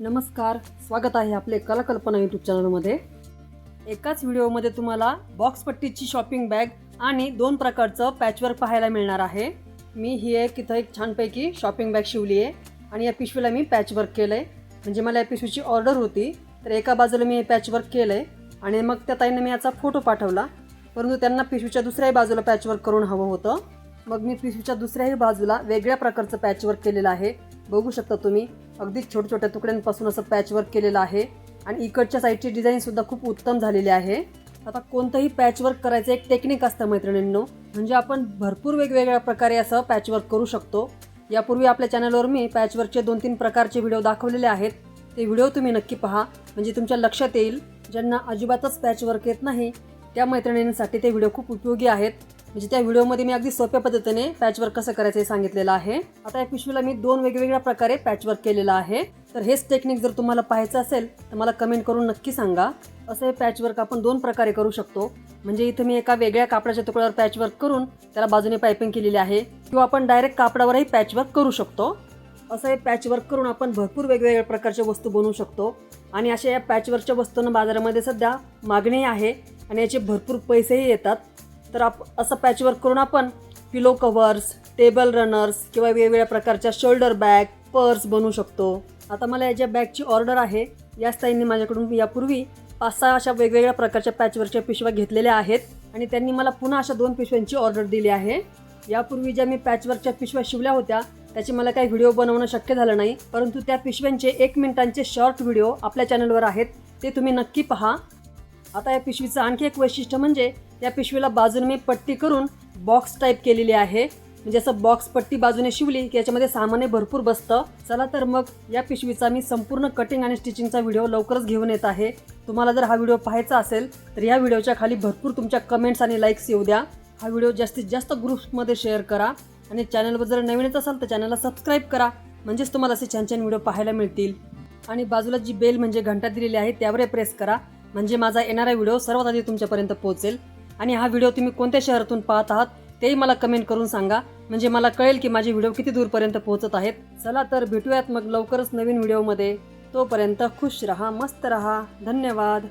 नमस्कार स्वागत आहे आपले कलाकल्पना यूट्यूब चॅनलमध्ये एकाच व्हिडिओमध्ये तुम्हाला बॉक्स पट्टीची शॉपिंग बॅग आणि दोन प्रकारचं पॅचवर्क पाहायला मिळणार आहे. मी ही एक इथं एक छानपैकी शॉपिंग बॅग शिवली आहे आणि या पिशवीला मी पॅचवर्क केलं आहे म्हणजे मला या पिशवीची ऑर्डर होती तर एका बाजूला मी हे पॅचवर्क केलं आहे आणि मग त्या ताईनं मी याचा फोटो पाठवला. परंतु त्यांना पिशवीच्या दुसऱ्याही बाजूला पॅचवर्क करून हवं होतं. मग मी पिशवीच्या दुसऱ्याही बाजूला वेगळ्या प्रकारचं पॅचवर्क केलेलं आहे. बघू शकता तुम्ही. अगदी छोट्या छोट्या तुकड्यांपासून असं पॅचवर्क केलेलं आहे. आणि इकडच्या साईडची डिझाईनसुद्धा खूप उत्तम झालेली आहे. आता कोणतंही पॅचवर्क करायचं एक टेक्निक असतं मैत्रिणींनो. म्हणजे आपण भरपूर वेगवेगळ्या प्रकारे असं पॅचवर्क करू शकतो. यापूर्वी आपल्या चॅनलवर मी पॅचवर्कचे दोन तीन प्रकारचे व्हिडिओ दाखवलेले आहेत. ते व्हिडिओ तुम्ही नक्की पहा. म्हणजे तुमच्या लक्षात येईल. ज्यांना अजिबातच पॅचवर्क येत नाही त्या मैत्रिणींसाठी ते व्हिडिओ खूप उपयोगी आहेत. म्हणजे त्या व्हिडिओमध्ये मी अगदी सोप्या पद्धतीने पॅचवर्क कसं करायचं हे सांगितलेलं आहे. आता या पिशवीला मी दोन वेगवेगळ्या प्रकारे पॅचवर्क केलेलं आहे. तर हेच टेक्निक जर तुम्हाला पाहायचं असेल तर मला कमेंट करून नक्की सांगा. असं हे पॅचवर्क आपण दोन प्रकारे करू शकतो. म्हणजे इथं मी एका वेगळ्या कापडाच्या तुकड्यावर पॅचवर्क करून त्याला बाजूने पायपिंग केलेली आहे. किंवा आपण डायरेक्ट कापडावरही पॅचवर्क करू शकतो. असं हे पॅचवर्क करून आपण भरपूर वेगवेगळ्या प्रकारच्या वस्तू बनवू शकतो. आणि अशा या पॅचवर्कच्या वस्तूंना बाजारामध्ये सध्या मागणी आहे. आणि याचे भरपूर पैसेही येतात. तर आप असं पॅचवर्क करून आपण पिलो कव्हर्स टेबल रनर्स किंवा वेगवेगळ्या प्रकारच्या शोल्डर बॅग पर्स बनवू शकतो. आता मला या ज्या बॅगची ऑर्डर आहे याच ताईंनी माझ्याकडून यापूर्वी पाच सहा अशा वेगवेगळ्या प्रकारच्या पॅचवर्कच्या पिशव्या घेतलेल्या आहेत आणि त्यांनी मला पुन्हा अशा दोन पिशव्यांची ऑर्डर दिली आहे. यापूर्वी ज्या मी पॅचवर्कच्या पिशव्या शिवल्या होत्या त्याचे मला काही व्हिडिओ बनवणं शक्य झालं नाही परंतु त्या पिशव्यांचे एक मिनिटांचे शॉर्ट व्हिडिओ आपल्या चॅनलवर आहेत ते तुम्ही नक्की पहा. आता या पिशवीचं आणखी एक वैशिष्ट्य म्हणजे या पिशवीला बाजूने मी पट्टी करून बॉक्स टाईप केलेली आहे. म्हणजे असं बॉक्स पट्टी बाजूने शिवली की याच्यामध्ये सामान्य भरपूर बसतं. चला तर मग या पिशवीचा मी संपूर्ण कटिंग आणि स्टिचिंगचा व्हिडिओ लवकरच घेऊन येत आहे. तुम्हाला जर हा व्हिडिओ पाहायचा असेल तर या व्हिडिओच्या खाली भरपूर तुमच्या कमेंट्स आणि लाईक्स येऊ द्या. हा व्हिडिओ जास्तीत जास्त ग्रुप्समध्ये शेअर करा. आणि चॅनलवर जर नवीन येत असाल तर चॅनलला सबस्क्राईब करा. म्हणजेच तुम्हाला असे छान छान व्हिडिओ पाहायला मिळतील. आणि बाजूला जी बेल म्हणजे घंटा दिलेली आहे त्यावर प्रेस करा. म्हणजे माझा येणारा व्हिडिओ सर्वात आधी तुमच्यापर्यंत पोहोचेल. आणि हा व्हिडिओ तुम्ही कोणत्या शहरातून पाहत आहात तेही मला कमेंट करून सांगा. म्हणजे मला कळेल की माझे व्हिडिओ किती दूरपर्यंत पोहोचत आहेत. चला तर भेटूयात मग लवकरच नवीन व्हिडिओमध्ये. तोपर्यंत खुश रहा मस्त रहा. धन्यवाद.